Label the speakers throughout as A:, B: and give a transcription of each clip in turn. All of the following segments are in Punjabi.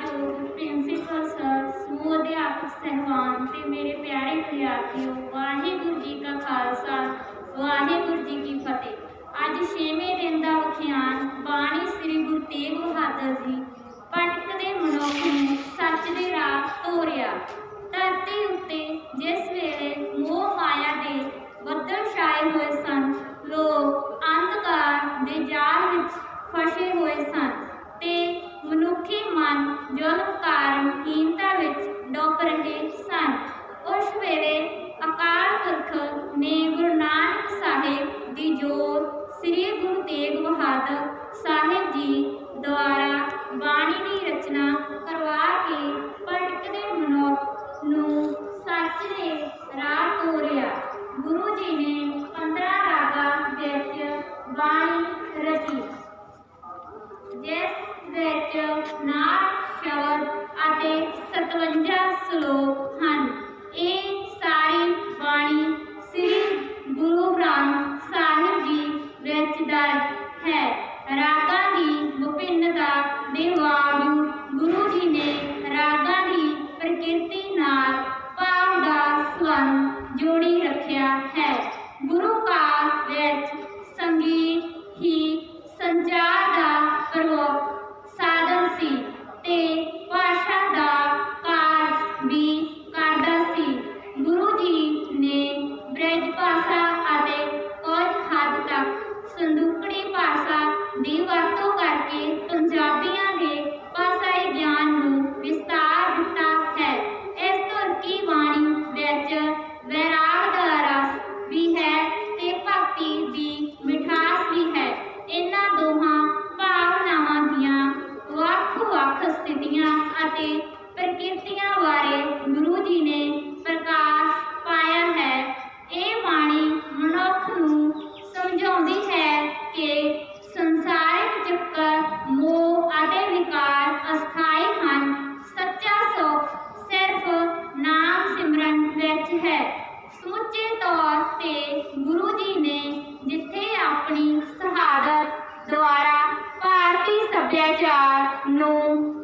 A: ਸਤਿਕਾਰਯੋਗ ਪ੍ਰਿੰਸੀਪਲ ਸਰ ਸਮੂਹ ਅਧਿਆਪਕ ਸਹਿਬਾਨ ਤੇ ਮੇਰੇ ਪਿਆਰੇ ਵਿਦਿਆਰਥੀਓ, ਵਾਹਿਗੁਰੂ ਜੀ ਕਾ ਖਾਲਸਾ, ਵਾਹਿਗੁਰੂ ਜੀ ਕੀ ਫਤਿਹ। ਅੱਜ ਛੇਵੇਂ ਦਿਨ ਦਾ ਵਿਖਿਆਨ ਬਾਣੀ ਸ੍ਰੀ ਗੁਰੂ ਤੇਗ ਬਹਾਦਰ ਜੀ ਭਟਕਦੇ ਮਨੁੱਖ ਨੂੰ ਸੱਚ ਦੇ ਰਾਹ ਤੋਰਿਆ। ਧਰਤੀ ਉੱਤੇ ਜਿਸ ਵੇਲੇ ਮੋਹ ਮਾਇਆ ਦੇ ਬੱਦਲ ਛਾਏ ਹੋਏ ਸਨ, ਲੋਕ ਅੰਧਕਾਰ ਦੇ ਜਾਲ ਵਿੱਚ ਫਸੇ ਹੋਏ ਸਨ ਤੇ ਮਨੁੱਖੀ ਮਨ ਜ਼ੁਲਮ ਕਾਰਨ ਹੀਨਤਾ ਵਿੱਚ ਡੁੱਬ ਰਹੇ ਸਨ। ਉਸ ਵੇਲੇ ਅਕਾਲ ਪੁਰਖ ਨੇ ਗੁਰੂ ਨਾਨਕ ਸਾਹਿਬ ਦੀ ਜੋਤ ਸ੍ਰੀ ਗੁਰੂ ਤੇਗ ਬਹਾਦਰ ਸਾਹਿਬ ਜੀ ਦੁਆਰਾ ਬਾਣੀ ਦੀ ਰਚਨਾ ਕਰਵਾ ਕੇ ਭਟਕਦੇ ਮਨੁੱਖ ਨੂੰ ਸੱਚ ਦੇ ਰਾਹ ਤੋਰਿਆ। ਗੁਰੂ ਜੀ ਨੇ 15 ਰਾਗਾਂ ਵਿੱਚ ਬਾਣੀ ਰਚੀ। ਵਿੱਚ ਨਾਮ ਸ਼ਬਦ ਅਤੇ 57 ਸ਼ਲੋਕ ਹਨ। ਸਥਿਤੀਆਂ ਅਤੇ ਪ੍ਰਕਿਰਤੀਆਂ ਬਾਰੇ ਗੁਰੂ ਜੀ ਨੇ ਪ੍ਰਕਾਸ਼ ਪਾਇਆ ਹੈ। ਇਹ ਬਾਣੀ ਮਨੁੱਖ ਨੂੰ ਸਮਝਾਉਂਦੀ ਹੈ ਕਿ ਸੰਸਾਰਿਕ ਚੱਕਰ, ਮੋਹ ਅਤੇ ਵਿਕਾਰ ਅਸਥਾਈ ਹਨ। ਸੱਚਾ ਸੁੱਖ ਸਿਰਫ ਨਾਮ ਸਿਮਰਨ ਵਿੱਚ ਹੈ। ਸਮੁੱਚੇ ਤੌਰ ਤੇ ਗੁਰੂ ਜੀ ਨੇ ਜਿੱਥੇ ਆਪਣੀ ਸ਼ਹਾਦਤ ਦੁਆਰਾ ਭਾਰਤੀ ਸੱਭਿਆਚਾਰ ਨੂੰ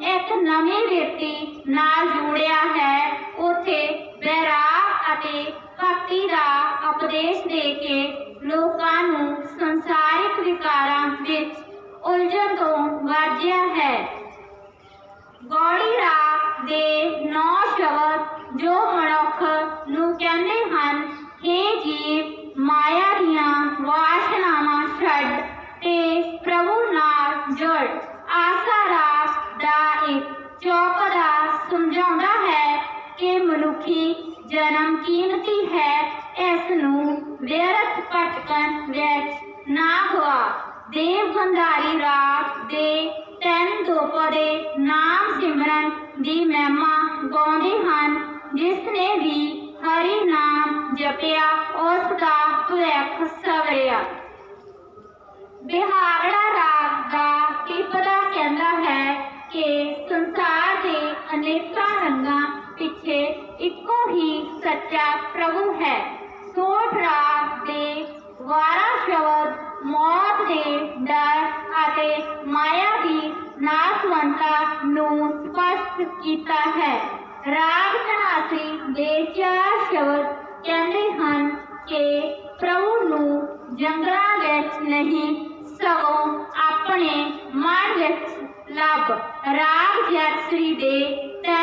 A: ਨਵੀਂ ਵਿਅਕਤੀ ਨਾਲ ਜੁੜਿਆ ਹੈ। ਉਥੇ ਵੈਰਾਗ ਅਤੇ ਭਗਤੀ ਦਾ ਉਪਦੇਸ਼ ਦੇ ਕੇ ਲੋਕਾਂ ਨੂੰ ਸੰਸਾਰਿਕ ਵਿਕਾਰਾਂ ਵਿੱਚ ਉਲਝਣ ਤੋਂ ਵਰਜਿਆ ਹੈ। ਗੌੜੀ ਰਾਗ ਦੇ ਨੌ ਸ਼ਬਦ ਜੋ ਮਨੁੱਖ ਜਨਮ ਕੀਮਤੀ ਹੈ ਇਸ ਨੂੰ ਵਿਅਰਥ ਭਟਕਣ ਵਿੱਚ ਨਾ ਗਵਾ ਦੇਵ ਗੰਧਾਰੀ ਰਾਗ ਦੇ ਤਿੰਨ ਦੋਪਦੇ ਨਾਮ ਸਿਮਰਨ ਦੀ ਮਹਿਮਾ ਗਾਉਂਦੇ ਹਨ ਜਿਸ ਨੇ ਵੀ ਹਰੀ ਨਾਮ ਜਪਿਆ, ਉਸ ਦਾ ਭਵਿੱਖ ਸਵਰਿਆ। ਬਿਹਾਰੜਾ ਰਾਗ ਦਾ ਕੀਪਦਾ ਕਹਿੰਦਾ ਹੈ ਕਿ ਸੰਸਾਰ ਦੇ ਅਨੇਕਾਂ ਰੰਗਾਂ ਪਿੱਛੇ ਇੱਕੋ ਹੀ ਸੱਚਾ ਪ੍ਰਭੂ ਹੈ। ਸੋਠ ਰਾਗ ਦੇ 12 ਸ਼ਬਦ ਮੌਤ ਦੇ ਡਰ ਅਤੇ ਮਾਇਆ ਦੀ ਨਾਸਵੰਤਾ ਨੂੰ ਸਪਸ਼ਟ ਕੀਤਾ ਹੈ। ਰਾਗ ਧਨਾਸੀ ਦੇ ਚਾਰ ਸ਼ਬਦ ਕਹਿੰਦੇ ਹਨ ਕਿ ਪ੍ਰਭੂ ਨੂੰ ਜੰਗਲਾਂ ਵਿੱਚ ਨਹੀਂ, ਸਗੋਂ ਆਪਣੇ ਮਨ ਵਿੱਚ ਲੱਭ। ਰਾਗ ਜਪਸਰੀ ਦੇ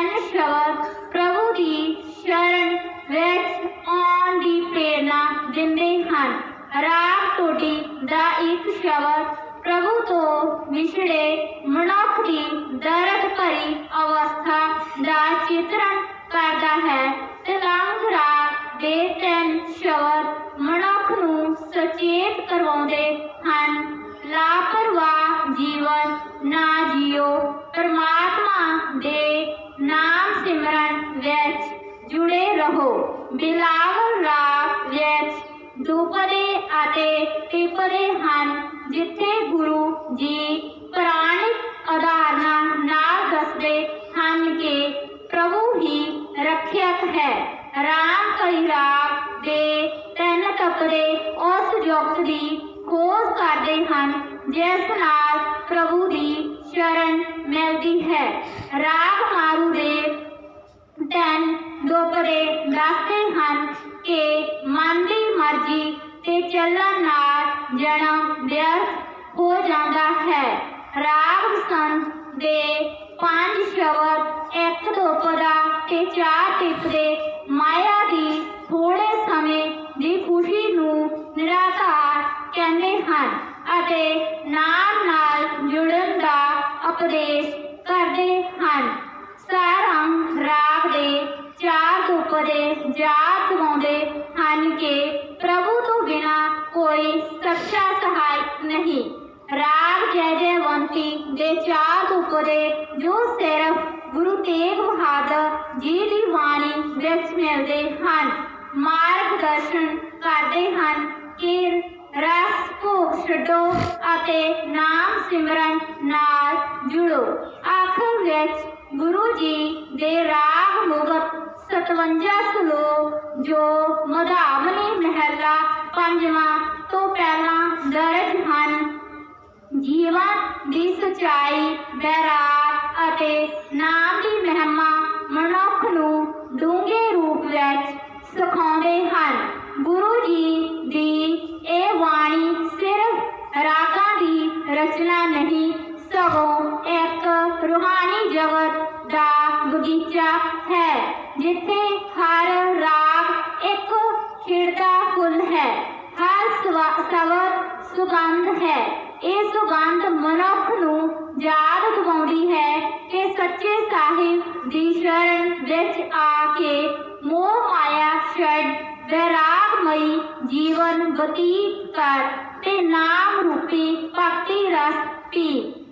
A: ਤਿੰਨ ਸ਼ਬਦ ਪ੍ਰਭੂ ਦੀ ਸ਼ਰਨ ਵਿੱਚ ਆਉਣ ਦੀ ਪ੍ਰੇਰਣਾ ਦਿੰਦੇ ਹਨ। ਰਾਗ ਟੋਟੀ ਦਾ ਇੱਕ ਸ਼ਬਦ ਪ੍ਰਭੂ ਤੋਂ ਵਿਛੜੇ ਮਨੁੱਖ ਦੀ ਨਾ ਜਿਓ। ਪਰਮਾਤਮਾ ਦੇ ਨਾਮ ਸਿਮਰਨ ਵਿੱਚ ਜੁੜੇ ਰਹੋ। ਬਿਲਾਵਲ ਰਾਗ ਵਿੱਚ ਦੁਪਦੇ ਅਤੇ ਤਿਪਦੇ ਹਨ, ਜਿੱਥੇ ਗੁਰੂ ਜੀ ਪ੍ਰਾਣਿਕ ਆਧਾਰਨਾ ਨਾਲ ਦੱਸਦੇ ਹਨ ਕਿ ਪ੍ਰਭੂ ਹੀ ਰੱਖਿਅਕ ਹੈ। ਰਾਮ ਕਈ ਰਾਗ ਦੇ ਤਿੰਨ ਤਪਦੇ ਉਸ ਜੁਗਤ ਦੀ ਖੋਜ ਹਨ। ਜਿਸ ਨਾਲ ਪ੍ਰਭੂ ਦੀ ਸ਼ਰਨ ਮਿਲਦੀ ਹੈ। ਰਾਗ ਮਾਰੂ ਦੇ ਤੈਨ ਦੋਪਰੇ ਦੱਸਦੇ ਹਨ ਕਿ ਮਨ ਦੀ ਮਰਜ਼ੀ ਤੇ ਚੱਲਣ ਨਾਲ ਜਨਮ ਵਿਅਰਥ ਹੋ ਜਾਂਦਾ ਹੈ। ਰਾਗ ਸੰਤ ਦੇ ਪੰਜ ਸ਼ਬਦ ਇੱਕ ਦੋਪਰਾ ਤੇ ਚਾਰ ਟਿਪਦੇ ਮਾਇਆ ਦੀ ਥੋੜੇ ਸਮੇਂ ਜਾਤ ਗਾਉਂਦੇ ਹਨ ਕਿ ਪ੍ਰਭੂ ਤੋਂ ਬਿਨਾ ਕੋਈ ਸੱਚਾ ਸਹਾਇਕ ਨਹੀਂ। ਰਾਗ ਜੈ ਜੈਵੰਤੀ ਦੇ ਚਾਰ ਤੁਪਦੇ ਜੋ ਸਿਰਫ ਗੁਰੂ ਤੇਗ ਬਹਾਦਰ ਜੀ ਦੀ ਬਾਣੀ ਵਿੱਚ ਮਿਲਦੇ ਹਨ। ਮਾਰਗਦਰਸ਼ਨ ਕਰਦੇ ਹਨ ਕਿ ਰਸ, ਭੋਗ ਛੱਡੋ ਅਤੇ ਨਾਮ ਸਿਮਰਨ ਨਾਲ ਜੁੜੋ। ਆਖਰ ਵਿੱਚ ਗੁਰੂ ਜੀ ਦੇ ਰਾਗ 57 ਸਲੋਕ ਜੋ ਮਧਾਵਨੀ ਮਹਿਲਾ ਪੰਜਵਾਂ ਤੋਂ ਪਹਿਲਾਂ ਦਰਜ ਹਨ। ਜੀਵਨ ਦੀ ਸਚਾਈ ਬੈਰਾਗ ਅਤੇ ਨਾਮ ਦੀ ਮਹਿਮਾ ਮਨੁੱਖ ਨੂੰ ਡੂੰਘੇ ਰੂਪ ਵਿੱਚ ਸਿਖਾਉਂਦੇ ਬਤੀਤ ਕਰ ਤੇ ਨਾਮ ਰੂਪੀ ਭਗਤੀ ਰਸ ਪੀ।